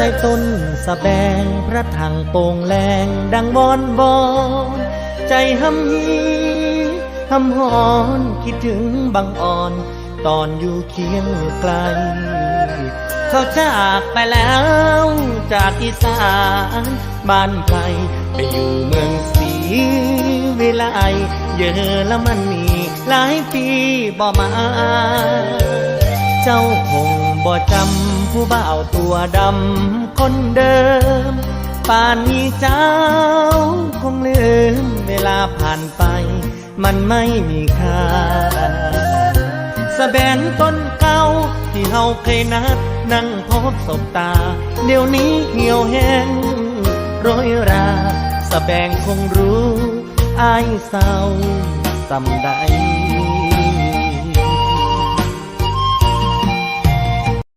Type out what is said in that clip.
ใต้ต้นสะแบงพระถังโป่งแรงดังวอนบอนใจหำฮีหำหอนคิดถึงบังอ่อน ตอนอยู่เคียงไกล เขาจากไปแล้วจากอีสานบ้านไกลไปอยู่เมืองศรีวิไลเยอรมันมีหลายปีบ่มา เจ้าคง บ่จำผู้บ่าวตัวดำคนเดิม ป่านนี้เจ้าคงลืมเวลาผ่านไป มันไม่มีค่าสะแบนต้นเก่าที่เฮาเคยนัด นั่งพบศบตา เดี๋ยวนี้เหี่ยวแห้งโรยรา สะแบงคงรู้อายเศร้าสำใด